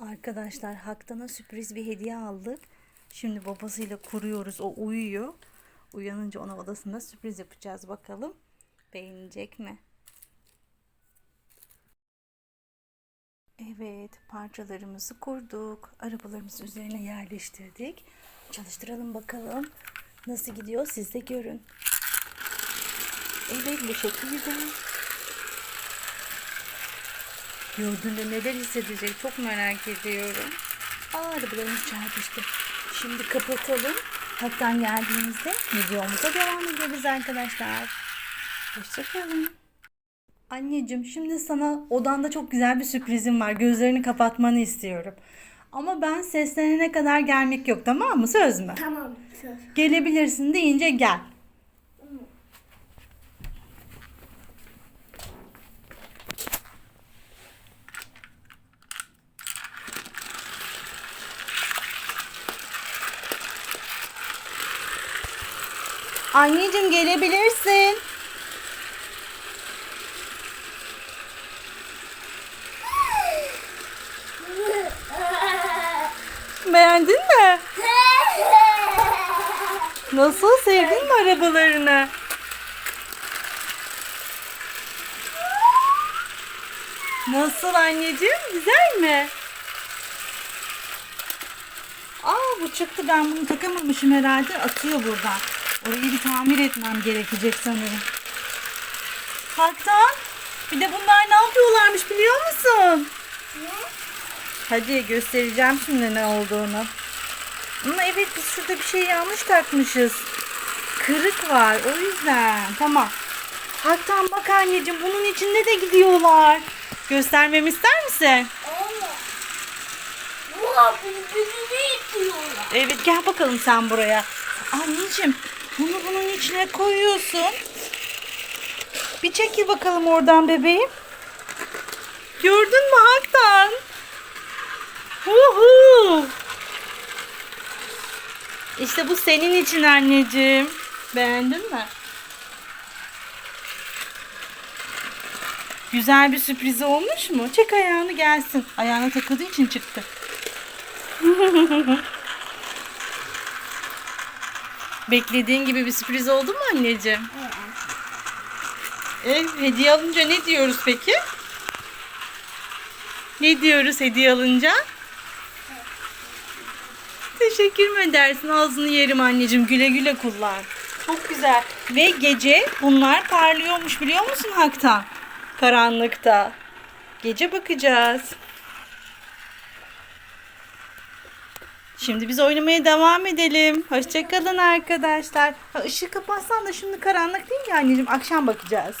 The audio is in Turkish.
Arkadaşlar Haktan'a sürpriz bir hediye aldık. Şimdi babasıyla kuruyoruz. O uyuyor. Uyanınca ona odasında sürpriz yapacağız bakalım. Beğenecek mi? Evet, parçalarımızı kurduk. Arabalarımızı üzerine yerleştirdik. Çalıştıralım bakalım. Nasıl gidiyor siz de görün. Evet, bu şekilde. Gördüğünde neler hissedecek çok merak ediyorum. Aa, arabalarımız çarpıştı. Şimdi kapatalım. Haktan geldiğimizde videomuza devam ederiz arkadaşlar. Hoşçakalın. Anneciğim şimdi sana odanda çok güzel bir sürprizim var. Gözlerini kapatmanı istiyorum. Ama ben seslenene kadar gelmek yok tamam mı? Söz mü? Tamam söz. Gelebilirsin deyince gel. Anneciğim gelebilirsin. Beğendin mi? Nasıl sevdin mi arabalarını? Nasıl anneciğim? Güzel mi? Aa bu çıktı ben bunu takamamışım herhalde. Atıyor buradan. Orayı bir tamir etmem gerekecek sanırım. Haktan bir de bunlar ne yapıyorlarmış biliyor musun? Hadi göstereceğim şimdi ne olduğunu. Ama evet biz şurada bir şey yanlış takmışız. Kırık var o yüzden. Tamam. Haktan bak anneciğim bunun içinde de gidiyorlar. Göstermemi ister misin? Evet gel bakalım sen buraya. Anneciğim içine koyuyorsun. Bir çekil bakalım oradan bebeğim. Gördün mü Haktan? Uhu. İşte bu senin için anneciğim. Beğendin mi? Güzel bir sürpriz olmuş mu? Çek ayağını gelsin. Ayağına takıldığı için çıktı. Beklediğin gibi bir sürpriz oldu mu anneciğim? Evet. E, hediye alınca ne diyoruz peki? Ne diyoruz hediye alınca? Teşekkür mü edersin? Ağzını yerim anneciğim. Güle güle kullan. Çok güzel. Ve gece bunlar parlıyormuş biliyor musun Haktan? Karanlıkta. Gece bakacağız. Şimdi biz oynamaya devam edelim. Hoşçakalın arkadaşlar. Ha, ışığı kapatsan da şimdi karanlık değil ya anneciğim. Akşam bakacağız.